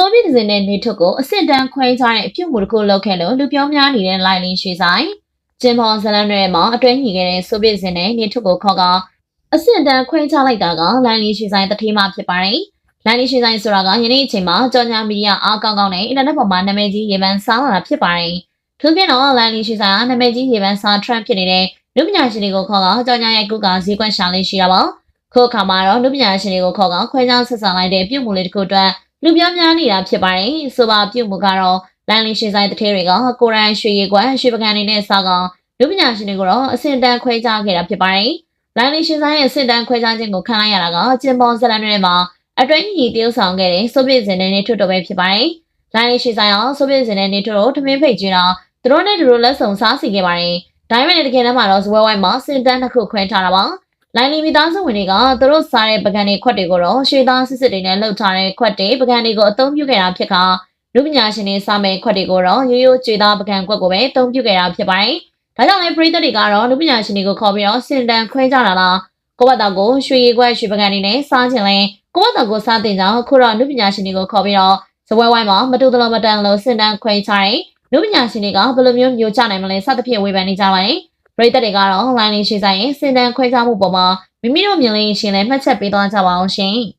ဆိုဗီယက်ဇင်နဲ့နေထုတ်ကိုအဆင့်တန်းခွဲခြားတဲ့အပြုတ်မှုတစ်ခုလုပ်ခဲ့လို့လူပြောများနေတဲ့လိုင်လင်းရွှေဆိုင်ဂျင်မော်ဇလန်တွေမှာအတွဲညီခဲ့တဲ့ဆိုဗီယက်ဇင်နဲ့နေထုတ်ကိုခေါ်ကအဆင့်တန်းခွဲခြားလိုက်တာကလိုင်လင်းရွှေဆိုင်တတိမဖြစ်ပါတယ်။လိုင်လင်းရွှေဆိုင်ဆိုတာကယနေ့အချိန်မှာကြော်ညာမီဒီယာအားကောင်းကောင်းနဲ့အင်တာနက်ပေါ်မှာနာမည်ကြီးရေပန်းစားလာတာဖြစ်ပါတယ်။ထို့ပြင်တော့လိုင်လင်းရွှေဆိုင်ကနာမည်ကြီးရေပန်းစား trend ဖြစ်နေတဲ့လူပညာရှင်တွေကိုခေါ်ကကြော်ညာရဲ့ကုကဈေးကွက်ရှာလေးရှိတာပါ။ခုအခါမှာတော့လူပညာရှင်တွေကိုခေါ်ကခွဲခြားဆက်ဆံလိုက်တဲ့ပြုတ်မှုလေးတစ်ခုအတွက် လူပြောများနေတာဖြစ်ပါတယ်။ဆိုပါပြုတ်မှုကတော့လိုင်းလင်းရှင်ဆိုင်တထဲတွေကကိုရိုင်းရွှေရီကွက်ရွှေပကံနေနဲ့စောကောင်လူပညာရှင်တွေကိုတော့အစင်တန်းခွဲခြားခဲ့တာဖြစ်ပါတယ်။လိုင်းလင်းရှင်ဆိုင်ရဲ့အစင်တန်းခွဲခြားခြင်းကိုခံလိုက်ရတာကကျင်ပေါ်ဇလန်တွေမှာအတွင်းကြီးတရုပ်ဆောင်ခဲ့တဲ့ဆိုဗီယက်ဇင်နဲ့ထွတ်တော်ပဲဖြစ်ပါတယ်။လိုင်းလင်းရှင်ဆိုင်အောင်ဆိုဗီယက်ဇင်နဲ့ထွတ်တော်ထမင်းဖိတ်ကျွေးတော့သူတို့နဲ့သူတို့လက်ဆောင်စားစီခဲ့ပါတယ်။ဒါပေမဲ့တကယ်တမ်းမှာတော့ဇဝဲဝိုင်းမှာစင်တန်းတစ်ခုခွဲထားတာပါ။ လိုင်းလီမီသားစုဝင်တွေကသူတို့စားတဲ့ပကံတွေခွက်တွေကိုတော့ရွှေသားစစ်စစ်တွေနဲ့လှုပ်ထားတဲ့ခွက်တွေပကံတွေကိုအသုံးပြုခဲ့တာဖြစ်ကလူပညာရှင်တွေစားမဲ့ခွက်တွေကိုတော့ရိုးရိုးကျွေသားပကံခွက်ကိုပဲအသုံးပြုခဲ့တာဖြစ်ပါတယ်။ဒါကြောင့်လည်းပရိသတ်တွေကတော့လူပညာရှင်တွေကိုခေါ်ပြီးတော့စင်တန်ခွဲကြတာလားကိုဘတ်တော်ကိုရွှေရီခွက်ရွှေပကံတွေနဲ့စားခြင်းလဲကိုဘတ်တော်ကိုစားတင်ကြောင်းခုတော့လူပညာရှင်တွေကိုခေါ်ပြီးတော့ဇပွဲဝိုင်းမှာမတူတလုံးမတန်လို့စင်တန်ခွဲချတဲ့လူပညာရှင်တွေကဘယ်လိုမျိုးမျိုးကြနိုင်မလဲစသဖြင့်ဝေဖန်နေကြပါတယ်။ ပရိသတ်တွေကတော့ line လေးရှိဆိုင်ရင်စင်တန်ခွဲခြားမှုပေါ်မှာမိမိတို့မြင်လေးရှင်လည်းမှတ်ချက်ပေးသွားကြပါအောင်ရှင်။